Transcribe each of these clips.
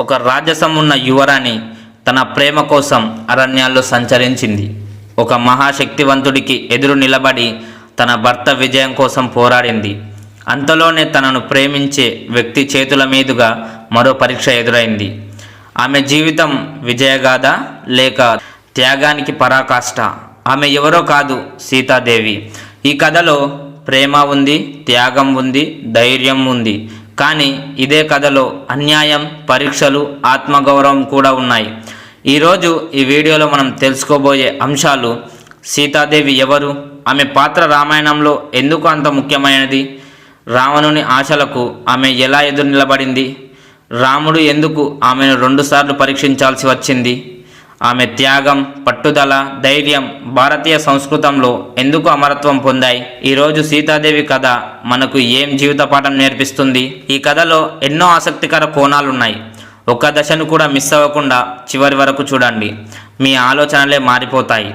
ఒక రాజసం ఉన్న యువరాణి తన ప్రేమ కోసం అరణ్యాల్లో సంచరించింది. ఒక మహాశక్తివంతుడికి ఎదురు నిలబడి తన భర్త విజయం కోసం పోరాడింది. అంతలోనే తనను ప్రేమించే వ్యక్తి చేతుల మీదుగా మరో పరీక్ష ఎదురైంది. ఆమె జీవితం విజయగాథ లేక త్యాగానికి పరాకాష్ట. ఆమె ఎవరో కాదు సీతాదేవి. ఈ కథలో ప్రేమ ఉంది త్యాగం ఉంది ధైర్యం ఉంది. కానీ ఇదే కథలో అన్యాయం పరీక్షలు ఆత్మగౌరవం కూడా ఉన్నాయి. ఈరోజు ఈ వీడియోలో మనం తెలుసుకోబోయే అంశాలు సీతాదేవి ఎవరు ఆమె పాత్ర రామాయణంలో ఎందుకు అంత ముఖ్యమైనది రావణుని ఆశలకు ఆమె ఎలా ఎదురు నిలబడింది రాముడు ఎందుకు ఆమెను రెండుసార్లు పరీక్షించాల్సి వచ్చింది ఆమె త్యాగం పట్టుదల ధైర్యం భారతీయ సంస్కృతంలో ఎందుకు అమరత్వం పొందాయి? ఈరోజు సీతాదేవి కథ మనకు ఏం జీవిత పాఠం నేర్పిస్తుంది? ఈ కథలో ఎన్నో ఆసక్తికర కోణాలున్నాయి. ఒక్క దశను కూడా మిస్ అవ్వకుండా చివరి వరకు చూడండి. మీ ఆలోచనలే మారిపోతాయి.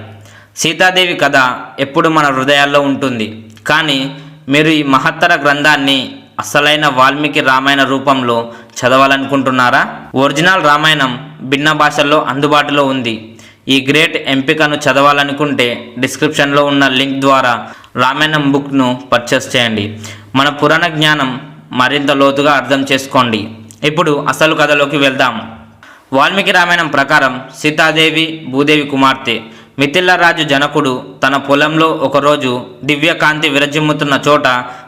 సీతాదేవి కథ ఎప్పుడు మన హృదయాల్లో ఉంటుంది. కానీ మీరు ఈ మహత్తర గ్రంథాన్ని అసలైన వాల్మీకి రామాయణ రూపంలో చదవాలనుకుంటున్నారా? ఒరిజినల్ రామాయణం భిన్న భాషల్లో అందుబాటులో ఉంది. ఈ గ్రేట్ ఎంపికను చదవాలనుకుంటే డిస్క్రిప్షన్లో ఉన్న లింక్ ద్వారా రామాయణం బుక్ను పర్చేస్ చేయండి. మన పురాణ జ్ఞానం మరింత లోతుగా అర్థం చేసుకోండి. ఇప్పుడు అసలు కథలోకి వెళ్దాం. వాల్మీకి రామాయణం ప్రకారం సీతాదేవి భూదేవి కుమార్తె మిథిల్ల రాజు జనకుడు తన పొలంలో ఒకరోజు దివ్యకాంతి విరజిమ్ముతున్న చోట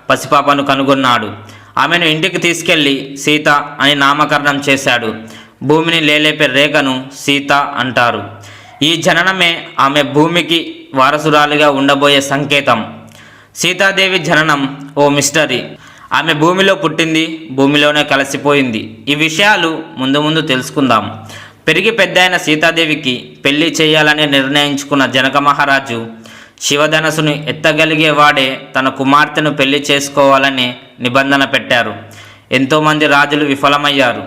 పసిపాపను కనుగొన్నాడు. ఆమెను ఇంటికి తీసుకెళ్ళి సీత అని నామకరణం చేశాడు. భూమిని లేలేపే రేఖను సీత అంటారు. ఈ జననమే ఆమె భూమికి వారసురాలిగా ఉండబోయే సంకేతం. సీతాదేవి జననం ఓ మిస్టరీ. ఆమె భూమిలో పుట్టింది భూమిలోనే కలిసిపోయింది. ఈ విషయాలు ముందు ముందు తెలుసుకుందాం. పెరిగి పెద్దయిన సీతాదేవికి పెళ్ళి చేయాలని నిర్ణయించుకున్న జనక మహారాజు శివధనసుని ఎత్తగలిగే వాడే తన కుమార్తెను పెళ్ళి చేసుకోవాలని నిబంధన పెట్టారు. ఎంతోమంది రాజులు విఫలమయ్యారు.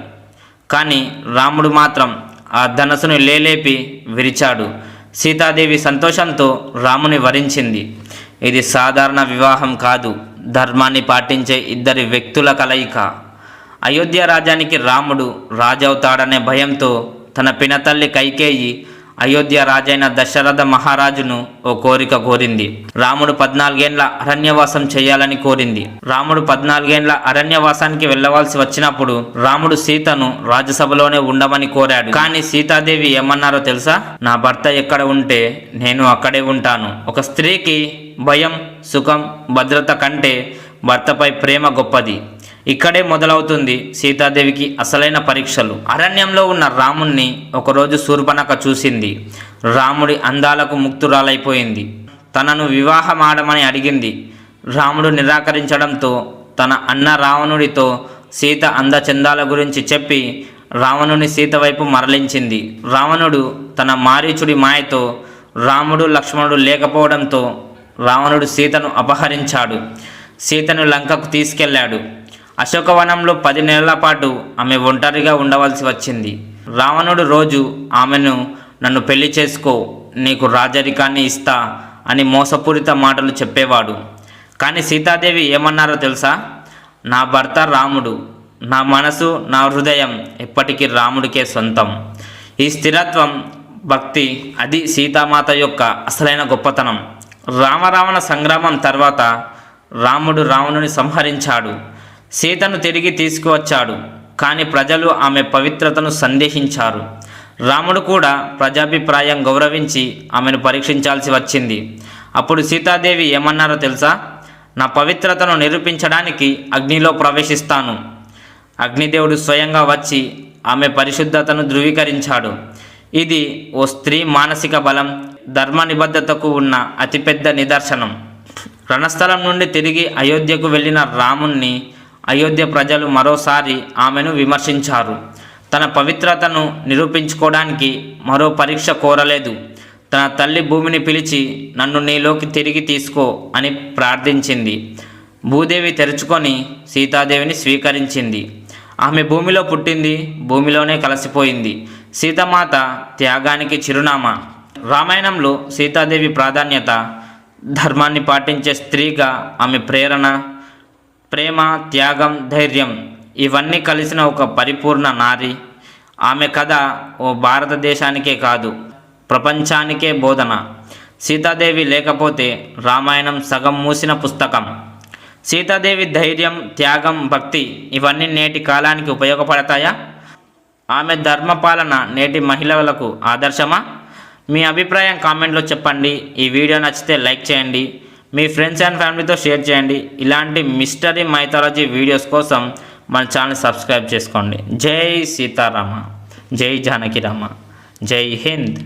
కానీ రాముడు మాత్రం ఆ ధనసును లేలేపి విరిచాడు. సీతాదేవి సంతోషంతో రాముని వరించింది. ఇది సాధారణ వివాహం కాదు. ధర్మాన్ని పాటించే ఇద్దరి వ్యక్తుల కలయిక. అయోధ్య రాజానికి రాముడు రాజవుతాడనే భయంతో తన పినతల్లి కైకేయి అయోధ్య రాజైన దశరథ మహారాజును ఓ కోరిక కోరింది. రాముడు పద్నాలుగేండ్ల అరణ్యవాసం చేయాలని కోరింది. రాముడు పద్నాలుగేండ్ల అరణ్యవాసానికి వెళ్ళవలసి వచ్చినప్పుడు రాముడు సీతను రాజ్యసభలోనే ఉండమని కోరాడు. కానీ సీతాదేవి ఏమన్నారో తెలుసా? నా భర్త ఎక్కడ ఉంటే నేను అక్కడే ఉంటాను. ఒక స్త్రీకి భయం సుఖం భద్రత కంటే భర్తపై ప్రేమ గొప్పది. ఇక్కడే మొదలవుతుంది సీతాదేవికి అసలైన పరీక్షలు. అరణ్యంలో ఉన్న రాముణ్ణి ఒకరోజు శూర్పణక చూసింది. రాముడి అందాలకు ముక్తురాలైపోయింది. తనను వివాహమాడమని అడిగింది. రాముడు నిరాకరించడంతో తన అన్న రావణుడితో సీత అందచందాల గురించి చెప్పి రావణుని సీత వైపు మరలించింది. రావణుడు తన మారీచుడి మాయతో రాముడు లక్ష్మణుడు లేకపోవడంతో రావణుడు సీతను అపహరించాడు. సీతను లంకకు తీసుకెళ్ళాడు. అశోకవనంలో పది నెలల పాటు ఆమె ఒంటరిగా ఉండవలసి వచ్చింది. రావణుడు రోజు ఆమెను నన్ను పెళ్ళి చేసుకో నీకు రాజరికాన్ని ఇస్తా అని మోసపూరిత మాటలు చెప్పేవాడు. కానీ సీతాదేవి ఏమన్నారో తెలుసా? నా భర్త రాముడు నా మనసు నా హృదయం ఎప్పటికీ రాముడికే సొంతం. ఈ స్థిరత్వం భక్తి అది సీతామాత యొక్క అసలైన గొప్పతనం. రామరావణ సంగ్రామం తర్వాత రాముడు రావణుని సంహరించాడు. సీతను తిరిగి తీసుకువచ్చాడు. కానీ ప్రజలు ఆమె పవిత్రతను సందేహించారు. రాముడు కూడా ప్రజాభిప్రాయం గౌరవించి ఆమెను పరీక్షించాల్సి వచ్చింది. అప్పుడు సీతాదేవి ఏమన్నారో తెలుసా? నా పవిత్రతను నిరూపించడానికి అగ్నిలో ప్రవేశిస్తాను. అగ్నిదేవుడు స్వయంగా వచ్చి ఆమె పరిశుద్ధతను ధృవీకరించాడు. ఇది ఓ స్త్రీ మానసిక బలం ధర్మ నిబద్ధతకు ఉన్న అతిపెద్ద నిదర్శనం. రణస్థలం నుండి తిరిగి అయోధ్యకు వెళ్ళిన రాముణ్ణి అయోధ్య ప్రజలు మరోసారి ఆమెను విమర్శించారు. తన పవిత్రతను నిరూపించుకోవడానికి మరో పరీక్ష కోరలేదు. తన తల్లి భూమిని పిలిచి నన్ను నీలోకి తిరిగి తీసుకో అని ప్రార్థించింది. భూదేవి తెరుచుకొని సీతాదేవిని స్వీకరించింది. ఆమె భూమిలో పుట్టింది భూమిలోనే కలిసిపోయింది. సీతమాత త్యాగానికి చిరునామా. రామాయణంలో సీతాదేవి ప్రాధాన్యత ధర్మాన్ని పాటించే స్త్రీగా ఆమె ప్రేరణ ప్రేమ త్యాగం ధైర్యం ఇవన్నీ కలిసిన ఒక పరిపూర్ణ నారి. ఆమె కథ ఓ భారతదేశానికే కాదు ప్రపంచానికే బోధన. సీతాదేవి లేకపోతే రామాయణం సగం మూసిన పుస్తకం. సీతాదేవి ధైర్యం త్యాగం భక్తి ఇవన్నీ నేటి కాలానికి ఉపయోగపడతాయా? ఆమె ధర్మపాలన నేటి మహిళలకు ఆదర్శమా? మీ అభిప్రాయం కామెంట్లో చెప్పండి. ఈ వీడియో నచ్చితే లైక్ చేయండి. మీ ఫ్రెండ్స్ అండ్ ఫ్యామిలీతో షేర్ చేయండి. ఇలాంటి మిస్టరీ మైథాలజీ వీడియోస్ కోసం మన ఛానల్ సబ్స్క్రైబ్ చేసుకోండి. జై సీతారామ. జై జానకిరామ జై హింద్.